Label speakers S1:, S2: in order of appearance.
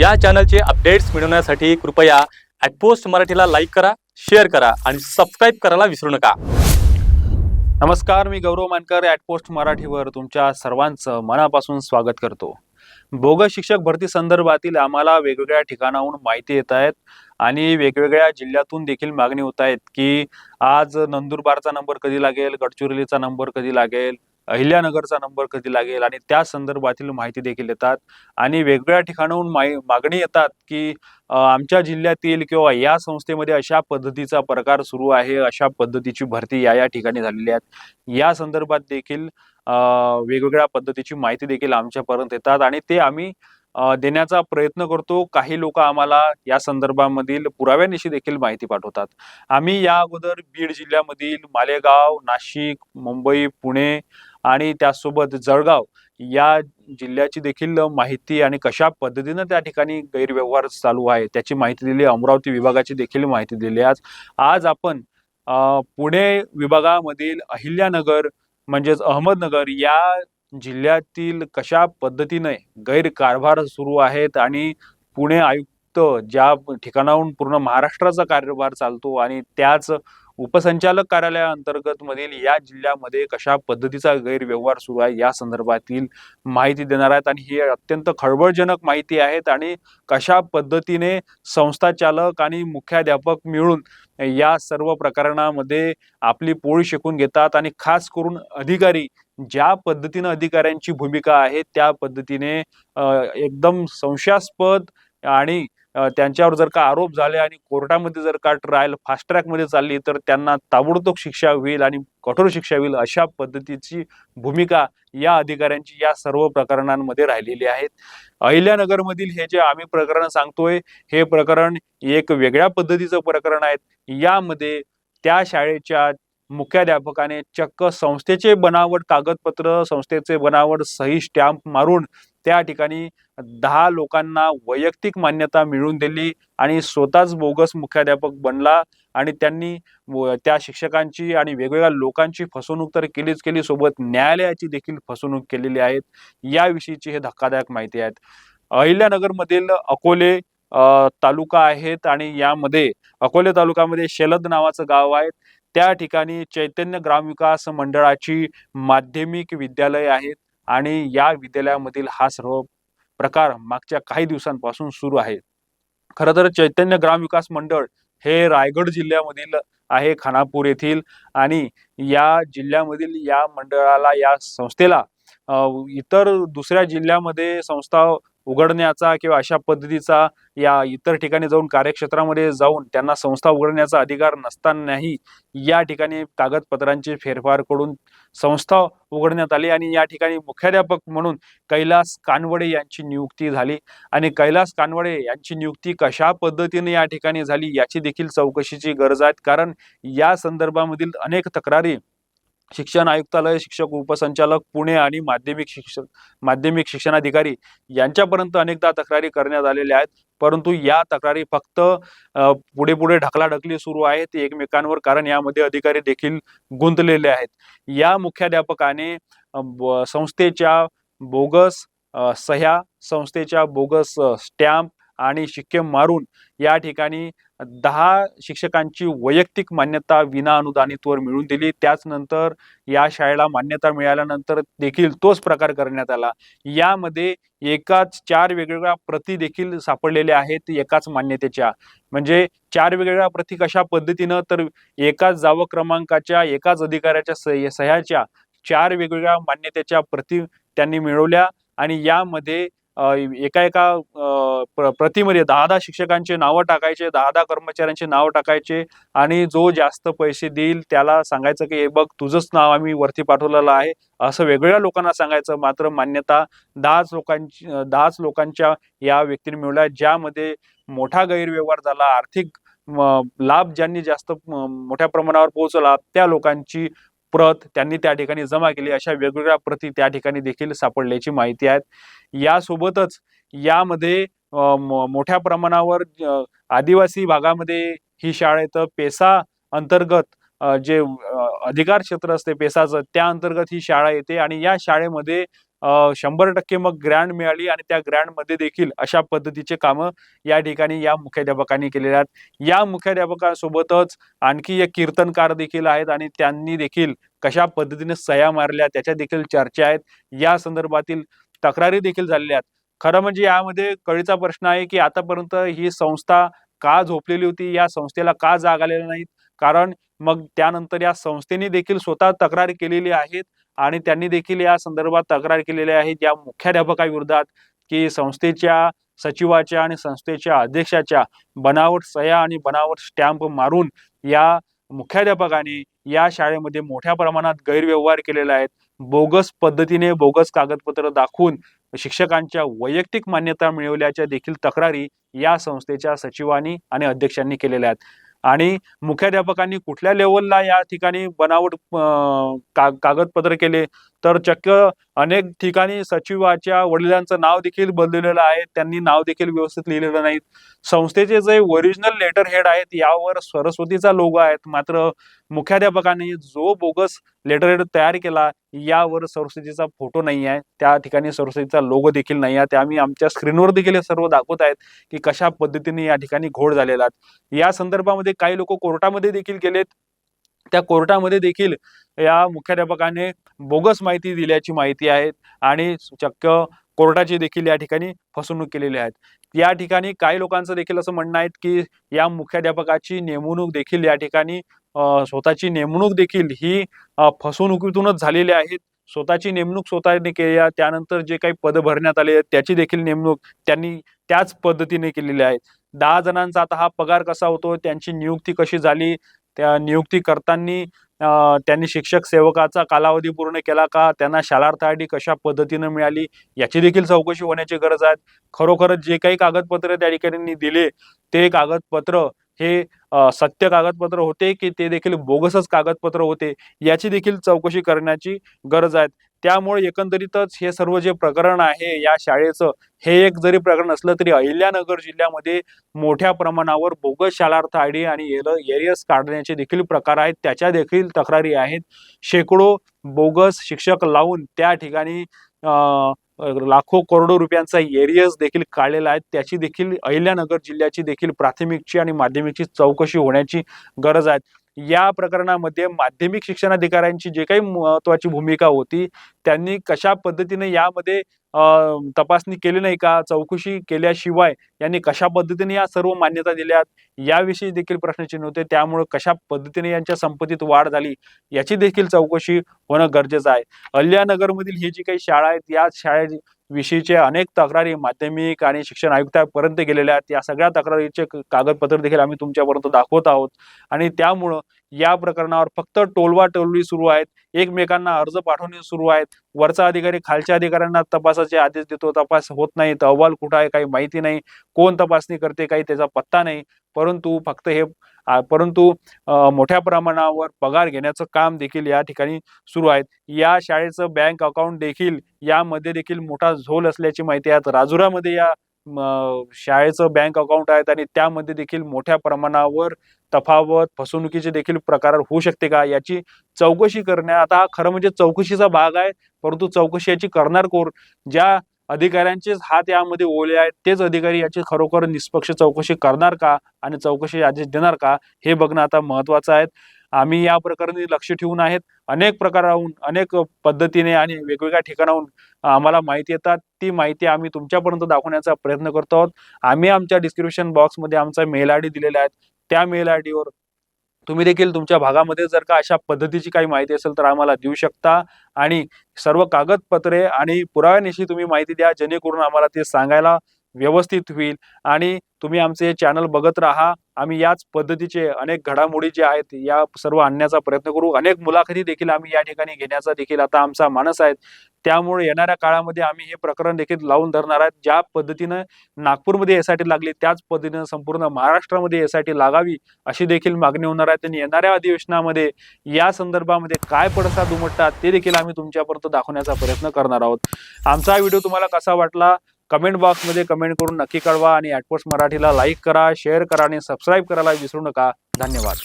S1: या चॅनलचे अपडेट्स मिळवण्यासाठी कृपया ॲटपोस्ट मराठीला लाईक करा शेअर करा आणि सबस्क्राईब करायला विसरू नका.
S2: नमस्कार मी गौरव मानकर ॲटपोस्ट मराठीवर तुमच्या सर्वांचं मनापासून स्वागत करतो. बोगस शिक्षक भरती संदर्भातील आम्हाला वेगवेगळ्या ठिकाणाहून माहिती येत आहेत आणि वेगवेगळ्या जिल्ह्यातून देखील मागणी होत आहेत की आज नंदुरबारचा नंबर कधी लागेल गडचिरोलीचा नंबर कधी लागेल अहिल्यानगरचा नंबर कधी लागेल? आणि त्या संदर्भातील माहिती देखील येतात आणि वेगवेगळ्या ठिकाणाहून मागणी येतात की आमच्या जिल्ह्यातील किंवा या संस्थेमध्ये अशा पद्धतीचा प्रकार सुरू आहे अशा पद्धतीची भरती या या ठिकाणी झालेली आहेत. या संदर्भात देखील वेगवेगळ्या पद्धतीची माहिती देखील आमच्यापर्यंत येतात आणि ते आम्ही देण्याचा प्रयत्न करतो. काही लोक आम्हाला या संदर्भामधील पुराव्यानिशी देखील माहिती पाठवतात. आम्ही या अगोदर बीड जिल्ह्यामधील मालेगाव नाशिक मुंबई पुणे आणि त्यासोबत जळगाव या जिल्ह्याची देखील माहिती आणि कशा पद्धतीनं त्या ठिकाणी गैरव्यवहार चालू आहे त्याची माहिती दिली. अमरावती विभागाची देखील माहिती दिली. आज आज आपण पुणे विभागामधील अहिल्यानगर म्हणजेच अहमदनगर या जिल्ह्यातील कशा पद्धतीने गैरकारभार सुरू आहेत आणि पुणे आयुक्त ज्या ठिकाणाहून पूर्ण महाराष्ट्राचा कार्यभार चालतो आणि त्याच उपसंचालक कार्यालयाअंतर्गत मधील या जिल्ह्यामध्ये कशा पद्धतीचा गैरव्यवहार सुरू आहे या संदर्भातील माहिती देणार आहेत. आणि ही अत्यंत खळबळजनक माहिती आहेत आणि कशा पद्धतीने संस्थाचालक आणि मुख्याध्यापक मिळून या सर्व प्रकरणामध्ये आपली पोळी शेकून घेतात आणि खास करून अधिकारी ज्या पद्धतीनं अधिकाऱ्यांची भूमिका आहे त्या पद्धतीने एकदम संशयास्पद आणि त्यांच्यावर जर का आरोप झाले आणि कोर्टामध्ये जर का ट्रायल फास्ट ट्रॅकमध्ये चालली तर त्यांना ताबडतोब शिक्षा होईल आणि कठोर शिक्षा होईल अशा पद्धतीची भूमिका या अधिकाऱ्यांची या सर्व प्रकरणांमध्ये राहिलेली आहेत. अहिल्यानगरमधील हे जे आम्ही प्रकरण सांगतोय हे प्रकरण एक वेगळ्या पद्धतीचं प्रकरण आहे. यामध्ये त्या शाळेच्या मुख्याध्यापकाने चक्क संस्थेचे बनावट कागदपत्र संस्थेचे बनावट सही स्टॅम्प मारून त्या ठिकाणी दहा लोकांना वैयक्तिक मान्यता मिळवून दिली आणि स्वतःच बोगस मुख्याध्यापक बनला आणि त्यांनी व- त्या शिक्षकांची आणि वेगवेगळ्या लोकांची फसवणूक तर केलीच केली. सोबत न्यायालयाची देखील फसवणूक केलेली आहेत याविषयीची हे धक्कादायक माहिती आहेत. अहिल्यानगरमधील अकोले तालुका आहेत आणि यामध्ये अकोले तालुक्यामध्ये शेलद नावाचं गाव आहे. त्या ठिकाणी चैतन्य ग्रामविकास मंडळाची माध्यमिक विद्यालय आहेत आणि या विद्यालयामधील हा सर्व प्रकार मागच्या काही दिवसांपासून सुरू आहे. खरं तर चैतन्य ग्रामविकास मंडळ हे रायगड जिल्ह्यामधील आहे खानापूर येथील. आणि या जिल्ह्यामधील या मंडळाला या संस्थेला इतर दुसऱ्या जिल्ह्यामध्ये संस्था उघडण्याचा किंवा अशा पद्धतीचा या इतर ठिकाणी जाऊन कार्यक्षेत्रामध्ये जाऊन त्यांना संस्था उघडण्याचा अधिकार नसतानाही या ठिकाणी कागदपत्रांचे फेरफार करून संस्था उघडण्यात आली आणि या ठिकाणी मुख्याध्यापक म्हणून कैलास कानवडे यांची नियुक्ती झाली. आणि कैलास कानवडे यांची नियुक्ती कशा पद्धतीने या ठिकाणी झाली याची देखील चौकशीची गरज आहे. कारण या संदर्भामधील अनेक तक्रारी शिक्षण आयुक्तालय शिक्षक उपसंचालक पुणे आणि माध्यमिक शिक्षक माध्यमिक शिक्षणाधिकारी यांच्यापर्यंत अनेकदा तक्रारी करण्यात आलेल्या आहेत. परंतु या तक्रारी फक्त पुढे पुढे ढकलाढकली सुरू आहेत. एकमेकांवर कारण यामध्ये अधिकारी देखील गुंतलेले आहेत. या मुख्याध्यापकाने ब- संस्थेच्या बोगस सह्या संस्थेच्या बोगस स्टॅम्प आणि शिक्के मारून या ठिकाणी दहा शिक्षकांची वैयक्तिक मान्यता विना अनुदानितवर मिळून दिली. त्याचनंतर या शाळेला मान्यता मिळाल्यानंतर देखील तोच प्रकार करण्यात आला. यामध्ये एकाच चार वेगवेगळ्या प्रती देखील सापडलेल्या आहेत एकाच मान्यतेच्या. म्हणजे चार वेगवेगळ्या प्रती कशा पद्धतीनं तर एकाच जावं क्रमांकाच्या एकाच अधिकाऱ्याच्या सह्य- सह्याच्या चार वेगवेगळ्या मान्यतेच्या प्रती त्यांनी मिळवल्या आणि यामध्ये एका एका प्रतिमध्ये दहा दहा शिक्षकांचे नावं टाकायचे दहा दहा कर्मचाऱ्यांचे नाव टाकायचे आणि जो जास्त पैसे देईल त्याला सांगायचं की हे बघ तुझंच नाव आम्ही वरती पाठवलेलं आहे. असं वेगवेगळ्या लोकांना सांगायचं. मात्र मान्यता दहाच लोकांची दहाच लोकांच्या या व्यक्तीने मिळवल्या ज्यामध्ये मोठा गैरव्यवहार झाला आर्थिक लाभ ज्यांनी जास्त मोठ्या प्रमाणावर पोहोचला त्या लोकांची प्रत त्यांनी त्या ठिकाणी जमा केली. अशा वेगवेगळ्या प्रती त्या ठिकाणी देखील सापडल्याची माहिती आहे यासोबतच यामध्ये मोठ्या प्रमाणावर आदिवासी भागामध्ये ही शाळा येतं पेसा अंतर्गत जे अधिकार क्षेत्र असते पेसाचं त्या अंतर्गत ही शाळा येते आणि या शाळेमध्ये शंभर टक्के मग ग्रँड मिळाली आणि त्या ग्रँडमध्ये देखील अशा पद्धतीचे कामं या ठिकाणी या मुख्याध्यापकांनी केलेले आहेत. या मुख्याध्यापकासोबतच आणखी एक कीर्तनकार देखील आहेत आणि त्यांनी देखील कशा पद्धतीने सह्या मारल्या त्याच्या देखील चर्चा आहेत. या संदर्भातील तक्रारी देखील झालेल्या आहेत. खरं म्हणजे यामध्ये कळीचा प्रश्न आहे की आतापर्यंत ही संस्था का झोपलेली होती या संस्थेला का जाग आलेल्या नाहीत? कारण मग त्यानंतर या संस्थेने देखील स्वतः तक्रार केलेली आहेत. आणि त्यांनी देखील या संदर्भात तक्रार केलेल्या आहे या मुख्याध्यापकाविरोधात की संस्थेच्या सचिवाच्या आणि संस्थेच्या अध्यक्षाच्या बनावट सह्या आणि बनावट स्टॅम्प मारून या मुख्याध्यापकाने या शाळेमध्ये मोठ्या प्रमाणात गैरव्यवहार केलेले आहेत. बोगस पद्धतीने बोगस कागदपत्र दाखवून शिक्षकांच्या वैयक्तिक मान्यता मिळवल्याच्या देखील तक्रारी या संस्थेच्या सचिवांनी आणि अध्यक्षांनी केलेल्या आहेत. आणि मुख्याध्यापकांनी कुठल्या लेवलला या ठिकाणी बनावट कागदपत्र केले? तर चक्क अनेक ठिकाणी सचिवाच्या वडिलांचं नाव देखील बदललेलं आहे. त्यांनी नाव देखील व्यवस्थित लिहिलेलं नाहीत संस्थेचे जे ओरिजिनल लेटर हेड आहेत यावर सरस्वतीचा लोगो आहेत. मात्र मुख्याध्यापकांनी जो बोगस लेटर हेड तयार केला यावर सरस्वतीचा फोटो नाही आहे. त्या ठिकाणी सरस्वतीचा लोगो देखील नाही आहे. ते आम्ही आमच्या स्क्रीनवर देखील हे सर्व दाखवत आहेत की कशा पद्धतीने या ठिकाणी घोड झालेला आहे. या संदर्भामध्ये काही लोक कोर्टामध्ये देखील गेलेत. त्या कोर्टामध्ये देखील या मुख्याध्यापकाने बोगस माहिती दिल्याची माहिती आहे आणि चक्क कोर्टाची देखील या ठिकाणी फसवणूक केलेली आहेत या ठिकाणी काही लोकांचं देखील असं म्हणणं आहे की या मुख्याध्यापकाची नेमणूक देखील या ठिकाणी स्वतःची नेमणूक देखील ही फसवणुकीतूनच झालेली आहे स्वतःची नेमणूक स्वतःने केली आहे. त्यानंतर जे काही पद भरण्यात आले आहेत, त्याची देखील नेमणूक त्यांनी त्याच पद्धतीने केलेली आहे दहा जणांचा आता हा पगार कसा होतो त्यांची नियुक्ती कशी झाली त्या नियुक्ती करताना त्यांनी शिक्षक सेवकाचा कालावधी पूर्ण केला का त्यांना शालार्थ आय डी कशा पद्धतीनं मिळाली याची देखील चौकशी होण्याची गरज आहे. खरोखरच जे काही कागदपत्र त्या ठिकाणी दिले ते कागदपत्र हे सत्य कागदपत्र होते की ते देखील बोगसच कागदपत्र होते याची देखील चौकशी करण्याची गरज आहे. त्यामुळे एकंदरीतच हे सर्व जे प्रकरण आहे या शाळेचं हे एक जरी प्रकरण असलं तरी अहिल्यानगर जिल्ह्यामध्ये मोठ्या प्रमाणावर बोगस शालार्थ आय डी आणि एरियस काढण्याचे देखील प्रकार आहेत. त्याच्या देखील तक्रारी आहेत. शेकडो बोगस शिक्षक लावून त्या ठिकाणी लाखो करोडो रुपयांचा एरियस देखील काढलेला आहे. त्याची देखील अहिल्यानगर जिल्ह्याची देखील प्राथमिकची आणि माध्यमिकची चौकशी होण्याची गरज आहे. या प्रकरणामध्ये माध्यमिक शिक्षणाधिकाऱ्यांची जे काही महत्वाची भूमिका होती त्यांनी कशा पद्धतीने यामध्ये तपासणी केली नाही का चौकशी केल्याशिवाय यांनी कशा पद्धतीने या सर्व मान्यता दिल्यात याविषयी देखील प्रश्नचिन्ह होते. त्यामुळे कशा पद्धतीने यांच्या संपत्तीत वाढ झाली याची देखील चौकशी होणं गरजेचं आहे. अल्यानगरमधील ही जी काही शाळा आहेत या शाळे विषयीचे अनेक तक्रारी माध्यमिक आणि शिक्षण आयुक्तापर्यंत गेलेल्या आहेत. या सगळ्या तक्रारीचे कागदपत्र देखील आम्ही तुमच्यापर्यंत दाखवत आहोत. आणि त्यामुळं या प्रकरणावर फक्त टोलवा टोलवी सुरू आहेत. एकमेकांना अर्ज पाठवणे सुरू आहेत. वरचा अधिकारी खालच्या अधिकाऱ्यांना तपासाचे आदेश देतो. तपास होत नाही. अहवाल कुठं आहे काही माहिती नाही. कोण तपासणी करते काही त्याचा पत्ता नाही. परंतु फक्त हे परंतु मोठ्या प्रमाणावर पगार घेण्याचं काम देखील या ठिकाणी सुरू आहेत. या शाळेचं बँक अकाउंट देखील यामध्ये देखील मोठा झोल असल्याची माहिती आहे. राजुरामध्ये या शाळेचं बँक अकाउंट आहेत आणि त्यामध्ये देखील मोठ्या प्रमाणावर तफावत फसवणुकीचे देखील प्रकार होऊ शकते का याची चौकशी करण्या आता हा खरं म्हणजे चौकशीचा भाग आहे परंतु चौकशी याची करणार कोण? ज्या अधिकाऱ्यांचेच हात यामध्ये ओले आहेत. तेच अधिकारी याची खरोखर निष्पक्ष चौकशी करणार का आणि चौकशी आदेश देणार का हे बघणं आता महत्वाचं आहे. आम्ही या प्रकरणी लक्ष ठेवून आहेत. अनेक प्रकाराहून अनेक पद्धतीने आणि वेगवेगळ्या ठिकाणाहून आम्हाला माहिती येतात. ती माहिती आम्ही तुमच्यापर्यंत दाखवण्याचा प्रयत्न करतो आहोत. आम्ही आमच्या डिस्क्रिप्शन बॉक्समध्ये आमचा मेल आय डी दिलेला आहे. त्या मेल आय डीवर तुम्ही देखील तुमच्या भागामध्ये जर का अशा पद्धतीची काही माहिती असेल तर आम्हाला देऊ शकता. आणि सर्व कागदपत्रे आणि पुराव्यानिशी तुम्ही माहिती द्या जेणेकरून आम्हाला ते सांगायला व्यवस्थित होईल. आणि तुम्ही आमचे चॅनल बघत राहा. आम्ही याच पद्धतीचे अनेक घडामोडी जे आहेत या सर्व आणण्याचा प्रयत्न करू. अनेक मुलाखती देखील आम्ही या ठिकाणी घेण्याचा देखील आता आमचा मानस आहे त्यामुळे येणाऱ्या काळामध्ये आम्ही हे प्रकरण देखील लावून धरणार आहेत. ज्या पद्धतीनं नागपूरमध्ये यासाठी लागली त्याच पद्धतीनं संपूर्ण महाराष्ट्रामध्ये यासाठी लागावी अशी देखील मागणी होणार आहे. आणि येणाऱ्या अधिवेशनामध्ये या संदर्भामध्ये काय पडसाद उमटतात ते देखील आम्ही तुमच्यापर्यंत दाखवण्याचा प्रयत्न करणार आहोत. आमचा हा व्हिडिओ तुम्हाला कसा वाटला कमेंट बॉक्समध्ये कमेंट करून नक्की कळवा आणि ॲटपोस्ट मराठीला लाईक करा शेअर करा आणि सबस्क्राईब करायला विसरू नका. धन्यवाद.